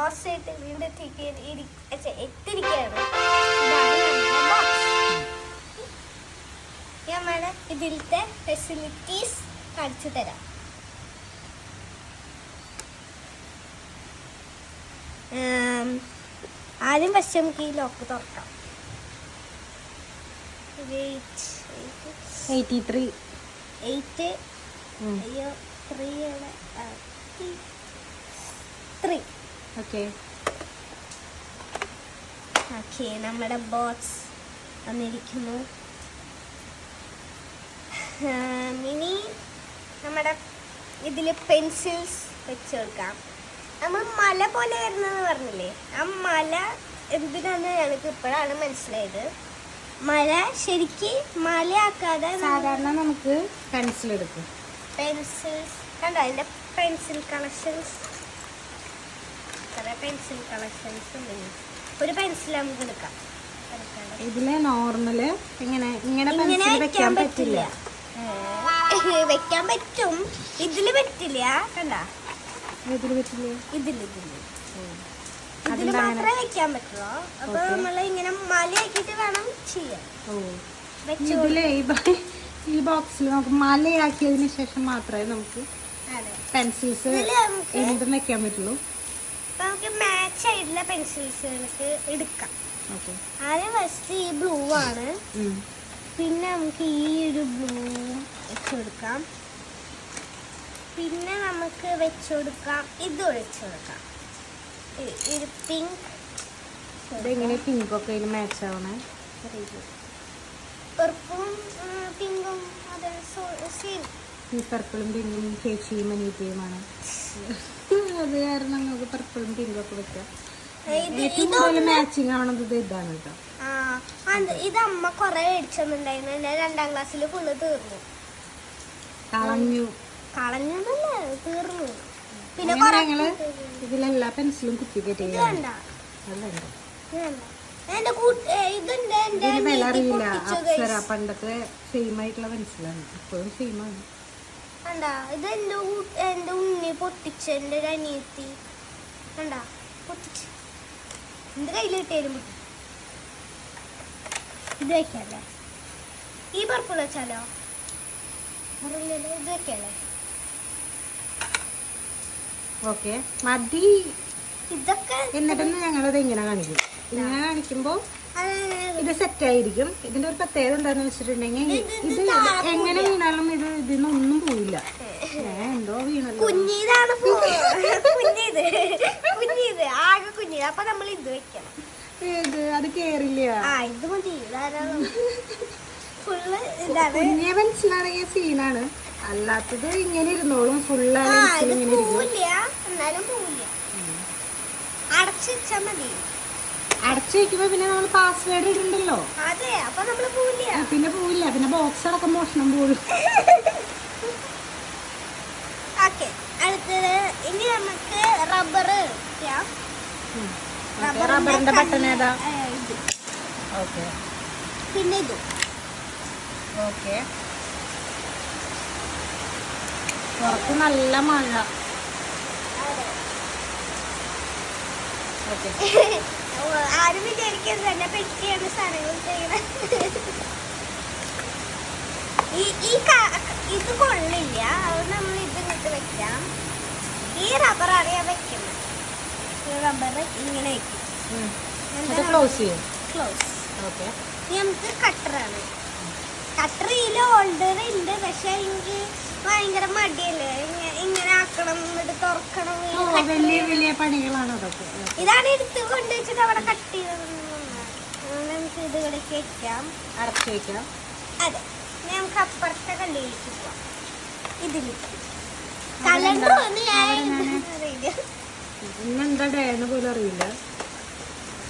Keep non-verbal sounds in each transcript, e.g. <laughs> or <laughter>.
Box ആയിട്ട് വീണ്ടും എത്തിരിക്കുകയാണ് ഞാൻ വേണം ഇതിലത്തെ ഫെസിലിറ്റീസ് കാണിച്ചു തരാം. ആദ്യം പക്ഷെ നമുക്ക് ഈ ലോക്ക് തുറക്കാം. Eighty three. എയ്റ്റ് അയ്യോ ത്രീ ത്രീ. ഓക്കെ ഓക്കെ നമ്മുടെ ബോക്സ് വന്നിരിക്കുന്നു. ആം, ഇനി നമ്മുടെ ഇതിൽ പെൻസിൽസ് വെച്ച് കൊടുക്കാം നമ്മൾ മല പോലെ വരുന്നതെന്ന് പറഞ്ഞില്ലേ? ആ മല എന്തിനാന്ന് ഞങ്ങൾക്ക് ഇപ്പോഴാണ് മനസ്സിലായത്. മല ശരിക്ക് മലയാക്കാതെ സാധാരണ നമുക്ക് പെൻസിൽ എടുക്കും. പെൻസിൽസ് കണ്ടോ? അതിന്റെ പെൻസിൽ കളക്ഷൻസ് കുറേ പെൻസിൽ കളക്ഷൻസ് ഉണ്ട്. ഒരു പെൻസിൽ നമുക്ക് എടുക്കാം. ഇതിൽ നോർമൽ ഇങ്ങനെ ഇങ്ങനെ പെൻസിൽ വെക്കാൻ പറ്റില്ല. <laughs> വെക്കാൻ പറ്റും. ഇതിൽ പറ്റില്ല. കണ്ട? ഇതിൽ പറ്റില്ല? ഇതിൽ ഇതിൽ. ഇതിൽ മാത്രമേ വെക്കാൻ പറ്റുള്ളൂ. അപ്പൊ. നമ്മൾ ഇങ്ങനെ മലയാക്കിട്ട് വേണം ചെയ്യാൻ. ഇതിൽ ഈ ബോക്സിൽ നമുക്ക് മലയാക്കിയതിന് ശേഷം മാത്രമേ നമുക്ക് പെൻസിൽസ് എന്തും വെക്കാൻ പറ്റുള്ളൂ. നമുക്ക് മാച്ച് ആയിട്ടുള്ള പെൻസിൽസ് നമുക്ക് എടുക്കാം ആദ്യം ഫസ്റ്റ് ഈ ബ്ലൂ ആണ്. പിന്നെ നമുക്ക് ഈ ഒരു ബ്ലൂ വെച്ച് കൊടുക്കാം. പിന്നെ നമുക്ക് വെച്ച് കൊടുക്കാം. ഇത് വെച്ച് കൊടുക്കാം. ഒരു പിങ്ക് ഇതെങ്ങനെ പിങ്ക് ഒക്കെ ഇതിൽ മാച്ച് ആവണേ? പെർപ്പും പിങ്കും അതെ സെയിം ഈ പർപ്പിളും പിങ്കും ചേച്ചിയും അനീറ്റയുമാണ് അത് കാരണം നിങ്ങൾക്ക് പർപ്പിളും പിങ്കൊക്കെ ഒക്കെ വെക്കാം. ഏറ്റവും കൂടുതൽ മാച്ചിങ് ആവണത് ഇതാണ് കേട്ടോ ഇത് അമ്മ കൊറേ മേടിച്ചെന്നുണ്ടായിരുന്നു. ഞാൻ രണ്ടാം ക്ലാസ്സിൽ ഫുള്ള് തീർന്നു. കളഞ്ഞു. കളഞ്ഞതല്ല തീർന്നു. പിന്നെ ഞങ്ങൾ ഇതിലെല്ലാ പെൻസിലും കുത്തി വില അറിയില്ല. അപ്സര പണ്ടത്തെ സെയിം ആയിട്ടുള്ള പെൻസിലാണ് ഇപ്പോഴും സെയിം ആണ്. ഇത് എന്റെ എന്റെ ഉണ്ണി പൊട്ടിച്ച് എന്റെ ഒരു അനിയത്തി. കണ്ട? പൊട്ടിച്ച് എന്റെ കയ്യിൽ കിട്ടിയാലും പൊട്ടി ഇത് വെക്കല്ലേ? ഈ പർപ്പിൾ വെച്ചാലോ? അറിയില്ലല്ലോ ഇത് വെക്കല്ലേ? ഓക്കെ. മതി. ഇതൊക്കെ എന്നിട്ടൊന്ന് ഞങ്ങളത് ഇങ്ങനെ കാണിക്കും. ഇങ്ങനെ കാണിക്കുമ്പോൾ ഇത് സെറ്റ് ആയിരിക്കും. ഇതിന്റെ ഒരു പ്രത്യേകത എന്താന്ന് വെച്ചിട്ടുണ്ടെങ്കിൽ ഇത് എങ്ങനെ വീണാലും ഇത് ഇതിന്നൊന്നും പോയില്ല എന്തോ കുഞ്ഞിതാണ് <laughs> കുഞ്ഞിത്. കുഞ്ഞിത്. ആകെ കുഞ്ഞിത്. അപ്പൊ നമ്മൾ ഇത് വെക്കണം. ഏത്? അത് കേറില്ല ആ ഇത് മതി. ധാരാളം ഫുള്ള് ഇതാണ്. കുഞ്ഞെ പെൻസിലാണെങ്കിൽ സീനാണ്. അല്ലാത്തത് ഇങ്ങനെ ഇരുന്നോളും. ഫുള്ളാണ് ഇങ്ങനെ പോവില്ല. എന്നാലും പോവില്ല. അടച്ചു വെച്ചാ മതി. അടച്ചു വെക്കുമ്പോ പിന്നെ നമ്മൾ പാസ്വേഡ് ഇടണ്ടല്ലോ. അതെ അപ്പൊ നമ്മൾ പോവില്ല. പിന്നെ പോവില്ല. പിന്നെ ബോക്സ് അടക്കം മോഷണം പോലും <laughs> ഓക്കെ അടുത്തത് ഇനി നമുക്ക് റബ്ബർ റബ്ബറിന്റെ ബട്ടൺ ഏതാ? ഓക്കെ പിന്നെ ഇതും. ഓക്കെ പുറത്ത് നല്ല മഴ. <laughs> ആരും വിചാരിക്കരുത്. തന്നെ പെട്ടിയാണ് സാധനങ്ങൾ <laughs> ഈ ഈ ഇത് കൊള്ളില്ല. അത് നമ്മൾ ഇത് ഇങ്ങോട്ട് വെക്കാം. ഈ റബ്ബർ അറിയാൻ വെക്കുന്നത്. ഈ റബ്ബർ ഇങ്ങനെ വെക്കും. ക്ലോസ് ചെയ്യും. ക്ലോസ് ഓക്കെ നമുക്ക് കട്ടറാണ് കട്ടർ ഇതിൽ ഓൾറെഡി ഉണ്ട് പക്ഷെ എനിക്ക് ഭയങ്കര മടിയല്ലേ? ഇങ്ങ- ഇങ്ങനെ ആക്കണം എന്നിട്ട് തുറക്കണം. വലിയ വലിയ പണികളാണ് അതൊക്കെ. ഇതാണ് എടുത്ത് കൊണ്ട് വെച്ചിട്ട് അവിടെ കട്ട് ചെയ്തത്. നമുക്ക് ഇത് ഇവിടേക്ക് വെക്കാം. അടച്ചു വെക്കാം. അതെ. നമുക്ക് അപ്പുറത്തെ കള്ളിയിലേക്ക് പോവാം. ഇതിലേക്ക് ഇന്നെന്താ ഡേന്ന് പോലും അറിയില്ല.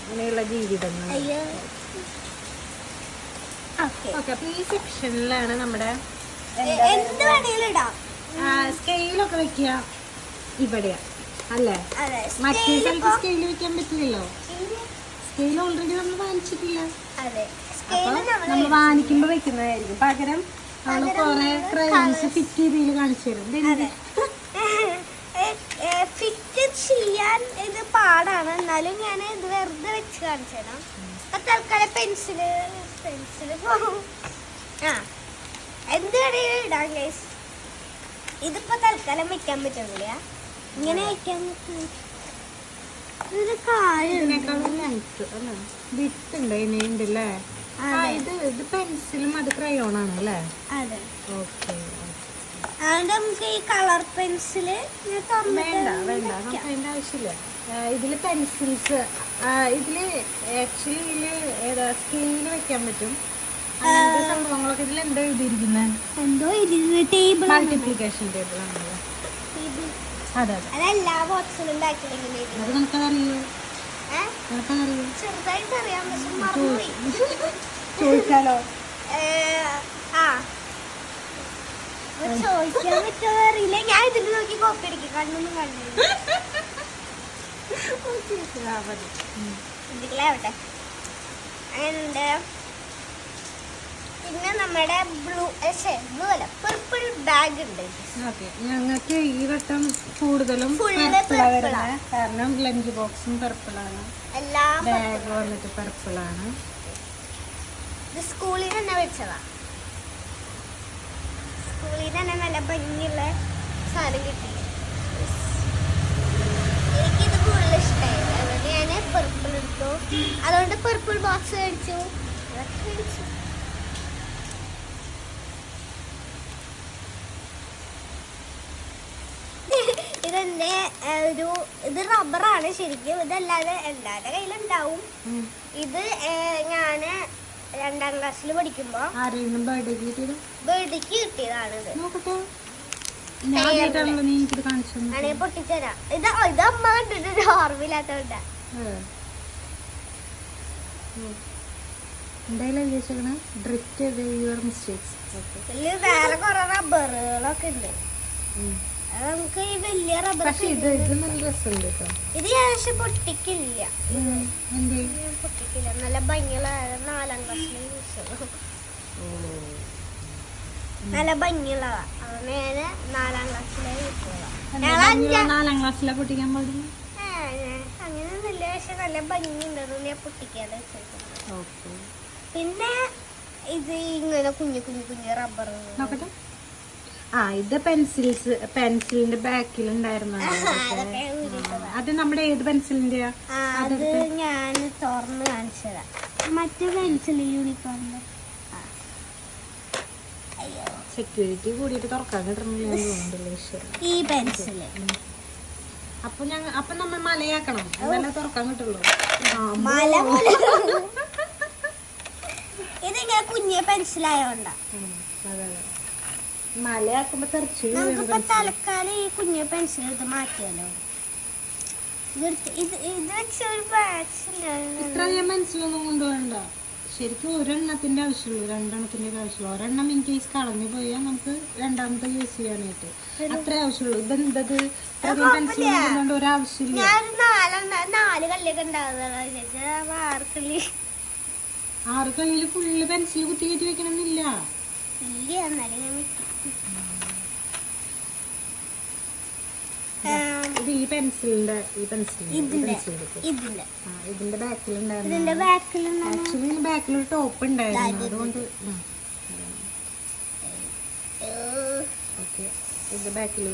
അങ്ങനെയുള്ള ജീവിതങ്ങൾ ഓക്കെ. അപ്പൊ ഈ സെക്ഷനിലാണ് നമ്മുടെ സ്കെയിലൊക്കെ വെക്കുക ഇവിടെയാ. അല്ലേ? മറ്റേ സ്ഥലത്ത് സ്കെയിൽ വെക്കാൻ പറ്റില്ലല്ലോ? സ്കെയിൽ ഓൾറെഡി നമ്മൾ വാങ്ങിച്ചിട്ടില്ല. അപ്പൊ നമ്മൾ വാങ്ങിക്കുമ്പോ വെക്കുന്നതായിരിക്കും. പകരം പകരം കൊറേ ക്രയോൺസ് ഫിറ്റ് ചെയ്തതിൽ കാണിച്ചു തരും ഇതെന്ത്? അതെ ഫിറ്റ് ചെയ്യാൻ വരയ്ക്കാൻ ഇത് പാടാണ്. എന്നാലും ഞാൻ ഇത് വെറുതെ വെച്ച് കാണിച്ചു തരാം അപ്പൊ തൽക്കാലം പെൻസിൽ പെൻസിൽ ആ. എന്ത് കടയിലും ഇടാം ഗൈസ് ഇതിപ്പോ തൽക്കാലം വെക്കാൻ പറ്റുന്നില്ല. ഇങ്ങനെ വെക്കാൻ പറ്റും ഇനിയുണ്ട് ആ ഇത് ഇത് പെൻസിലും അത് ക്രയോണാണ് അല്ലേ? ഓക്കെ അതുകൊണ്ട് നമുക്ക് ഈ കളർ വേണ്ട വേണ്ട. നമുക്ക് ആവശ്യമില്ല. ഇതിൽ പെൻസിൽസ് ഇതിൽ ആക്ച്വലി ഇതിൽ ഏതാ സ്കെയിൽ വെക്കാൻ പറ്റും. അങ്ങനത്തെ സംഭവങ്ങളൊക്കെ ഇതിൽ എന്തോ എഴുതിയിരിക്കുന്നത് എന്തോ ടേബിൾ മൾട്ടിപ്ലിക്കേഷൻ ടേബിൾ. ആണല്ലോ അതെ. അതെ അതെല്ലാ ബോക്സിലും. അത് നിനക്കതറിയോ? നിനക്കതറിയോ? ചോദിച്ചാലോ? ആ. ചോദിക്കാൻ ഞാൻ ഇതിൽ നോക്കി കോപ്പി അടിക്കും കണ്ണൊന്നും <laughs> പിന്നെ നമ്മുടെ ബ്ലൂ ബ്ലൂ അല്ല പർപ്പിൾ ബാഗ് ഉണ്ട്. ഞങ്ങൾക്ക് ഈ വട്ടം കൂടുതലും കാരണം ലഞ്ച് ബോക്സും പർപ്പിളാണ് എല്ലാം ബാഗ് വന്നിട്ട് പർപ്പിളാണ് ആണ്. സ്കൂളിൽ തന്നെ വെച്ചതാ. സ്കൂളിൽ തന്നെ നല്ല ഭംഗിയുള്ള സാധനം കിട്ടി. എനിക്കിത് കൂടുതൽ ഇഷ്ടമായി അതുകൊണ്ട് ഞാൻ പെർപ്പിൾ എടുത്തു. അതുകൊണ്ട് പെർപ്പിൾ ബോക്സ് മേടിച്ചു. അതൊക്കെ മേടിച്ചു. ഇതെന്റെ ഒരു ഇത് റബ്ബറാണ് ശരിക്കും. ഇതല്ലാതെ എല്ലാവരുടെ കയ്യിലുണ്ടാവും. ഇത് ഞാൻ ഞാൻ രണ്ടാം ക്ലാസ്സിൽ പഠിക്കുമ്പോ ആരെങ്കിലും ബർത്ത്ഡേ കിട്ടിയത്? കിട്ടിയതാണിത് നോക്കട്ടെ. പൊട്ടിച്ചരാം. ഇത് ഇത് അമ്മ കണ്ടിട്ട് ഓർമ്മയില്ലാത്തോണ്ടാ. ഏ. എന്തായാലും എഴുതി ഡ്രിഫ്റ്റ് യുവർ മിസ്റ്റേക്സ് വേറെ കുറെ റബ്ബറുകളൊക്കെ ഉണ്ട്. നമുക്ക് ഈ വലിയ റബ്ബർ പക്ഷെ ഇത് ഇത് നല്ല രസമുണ്ട് കേട്ടോ ഇത് ഞാൻ പക്ഷെ പൊട്ടിക്കില്ല എന്തേ? ഞാൻ പൊട്ടിക്കില്ല. നല്ല ഭംഗിയുള്ള നാലാം ക്ലാസ്സിൽ നല്ല ഭംഗിയുള്ളതാ നാലാം ക്ലാസ്സിലെ നാലാം ക്ലാസ്സിലെ പൊട്ടിക്കാൻ പാടില്ല അങ്ങനെ അങ്ങനെയൊന്നുമില്ല. പക്ഷെ നല്ല ഭംഗിയുണ്ടെന്ന് ഞാൻ പൊട്ടിക്കാതെ വെച്ചിട്ടുണ്ട് പിന്നെ ഇത് ഇങ്ങനെ കുഞ്ഞു കുഞ്ഞു കുഞ്ഞു റബ്ബർ നോക്കട്ടെ. ആ ഇത് പെൻസിൽസ് പെൻസിലിന്റെ ബാക്കിൽ ഉണ്ടായിരുന്നു. അത് നമ്മുടെ ഏത് പെൻസിലിന്റെ അത് ഞാൻ തുറന്ന് കാണിച്ചതാ. മറ്റേ പെൻസിൽ യൂണിഫോമിന്റെ സെക്യൂരിറ്റി കൂടിയിട്ട് തുറക്കാൻ ഈശ്വരൻ ഈ പെൻസിൽ അപ്പൊ ഞങ്ങൾ അപ്പൊ നമ്മൾ മലയാക്കണം. അതല്ല തുറക്കാൻ കിട്ടുള്ളൂ. ഇതിങ്ങനെ കുഞ്ഞ പെൻസിലായോണ്ടാ അതെ അതെ. മലയാക്കുമ്പോ തെറിച്ച് നമുക്കിപ്പോ തലക്കാലം ഈ കുഞ്ഞു പെൻസിൽ എടുത്ത് ഇത്രയധികം പെൻസിലൊന്നും കൊണ്ടുപോകണ്ട. ശരിക്കും ഒരെണ്ണത്തിന്റെ ആവശ്യമുള്ളൂ. രണ്ടെണ്ണത്തിന്റെ ആവശ്യമുള്ളൂ. ഒരെണ്ണം ഇൻ കേസ് കളഞ്ഞു പോയാൽ നമുക്ക് രണ്ടാമത്തെ യൂസ് ചെയ്യാനായിട്ട് അത്ര ആവശ്യമുള്ളൂ. ഇതെന്തത് പെൻസിൽ ഒരാവശ്യമില്ല നാല് ആർക്കല്ലി. ആറ് കളിയിൽ ഫുള്ള് പെൻസിൽ കുത്തി കയറ്റി വെക്കണമെന്നില്ല. ഇല്ല എന്നാലും ഞാൻ വിട്ടു. ആം, ഇത് ഈ പെൻസിലിന്റെ ഈ പെൻസിലിന്റെ ഇതിന്റെ ബാക്കിലുണ്ടായിരുന്നു. ആക്ച്വലി ബാക്കിൽ ഒരു ടോപ്പ് ഉണ്ടായിരുന്നു. അതുകൊണ്ട് ഇത് ബാക്കിൽ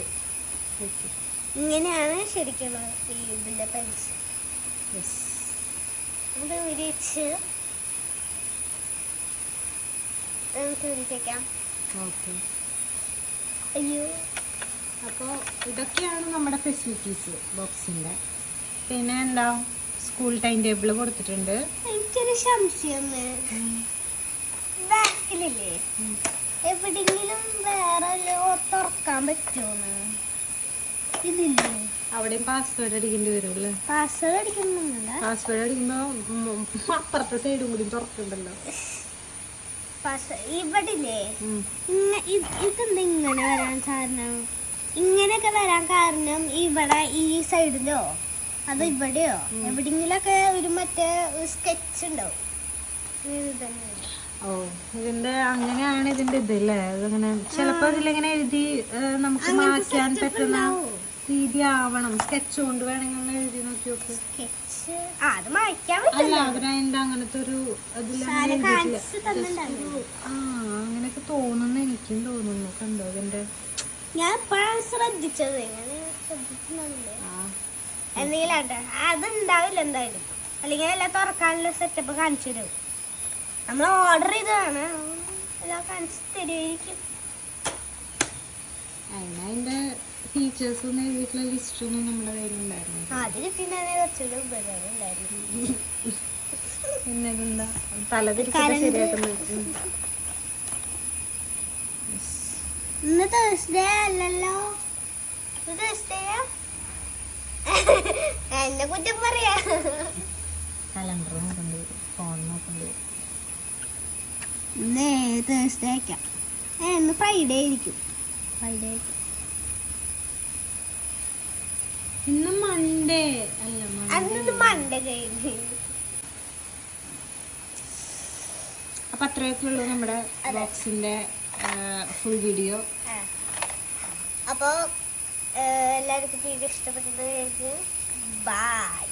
ഇങ്ങനെയാണ് ശരിക്കും ഇതിന്റെ പെൻസിൽ. ഇത് വിരിച്ച് നമുക്ക് വിരിച്ചേക്കാം ഓക്കെ. അയ്യോ. അപ്പോൾ ഇതൊക്കെയാണ് നമ്മുടെ ഫെസിലിറ്റീസ് ബോക്സിന്റെ പിന്നെ എന്താ? സ്കൂൾ ടൈം ടേബിൾ കൊടുത്തിട്ടുണ്ട്. എനിക്കൊരു സംശയം ബാക്കിലില്ലേ? എവിടെയെങ്കിലും വേറെ തുറക്കാൻ പറ്റുമോന്ന്? ഇതില്ലേ? അവിടെയും പാസ്വേഡ് അടിക്കേണ്ടി വരുമല്ലേ പാസ്വേഡ് അടിക്കുന്നുണ്ട്. പാസ്വേഡ് അടിക്കുമ്പോൾ അപ്പുറത്തെ സൈഡും കൂടി തുറക്കുന്നുണ്ടല്ലോ പാസ്വേഡ് ഇവിടെ ഉം. ഇങ്ങ ഇത് ഇതെന്താ ഇങ്ങനെ വരാൻ കാരണം? ഇങ്ങനെയൊക്കെ വരാൻ കാരണം ഇവിടെ ഈ സൈഡിലോ? അത് ഇവിടെയോ? എവിടെങ്കിലൊക്കെ ഒരു മറ്റേ സ്കെച്ച് ഉണ്ടാവും. ഓ ഇതിന്റെ അങ്ങനെയാണ് ഇതിന്റെ ഇത് അല്ലേ? അതിങ്ങനെ ചിലപ്പോ ഇതിലിങ്ങനെ എഴുതി നമുക്ക് മാറ്റാൻ പറ്റുന്ന രീതി ആവണം സ്കെച്ച് കൊണ്ട് വേണമെങ്കിൽ എഴുതി നോക്കി നോക്ക്. സ്കെച്ച് അത് മായ്ക്കാൻ അല്ല അവരതിന്റെ അങ്ങനത്തെ ഒരു എഴുതിയിട്ടില്ല. ആ അങ്ങനെയൊക്കെ തോന്നുന്നു എനിക്കും തോന്നുന്നു. കണ്ടോ അതിന്റെ? ഞാൻ ഇപ്പോഴാണ് ശ്രദ്ധിച്ചത്. എന്തെങ്കിലും അത് ഉണ്ടാവില്ല എന്തായാലും. അല്ലെങ്കിൽ എല്ലാം തുറക്കാനുള്ള സെറ്റപ്പ് കാണിച്ചു തരും. നമ്മൾ ഓർഡർ ചെയ്തതാണ്. എല്ലാം കാണിച്ചു തരുമായിരിക്കും അതിന് അതിന്റെ ഫീച്ചേഴ്സ് ഒന്നും എഴുതിയിട്ടുള്ള ലിസ്റ്റ് ഒന്നും നമ്മുടെ കയ്യിലുണ്ടായിരുന്നു അതിന് പിന്നെ അതിന് കുറച്ചുകൂടി ഉപകാരം ഉണ്ടായിരുന്നു. പിന്നെ ഇതെന്താ തല തിരിച്ചിട്ട് കരണ്ട്. ശരിയാക്കുന്നത് ഉം. ഇന്ന് തേഴ്സ്ഡേ അല്ലല്ലോ? ഇന്ന് തേഴ്സ്ഡേ എന്നെ കുറ്റം പറയാ. കലണ്ടർ നോക്കേണ്ടി വരും ഫോൺ നോക്കേണ്ടി വരും. ഇന്ന് തേഴ്സ്ഡേ ആക്കാം. ഏ ഇന്ന് ഫ്രൈഡേ ആയിരിക്കും. ഫ്രൈഡേ ആയിരിക്കും. ഇന്ന് മൺഡേ അല്ല അന്ന് കഴിഞ്ഞു. അപ്പൊ അത്രയൊക്കെ ഉള്ളൂ നമ്മുടെ ബോക്സിന്റെ ഫുൾ വീഡിയോ അപ്പോൾ എല്ലാവർക്കും വീഡിയോ ഇഷ്ടപ്പെട്ടത് ബൈ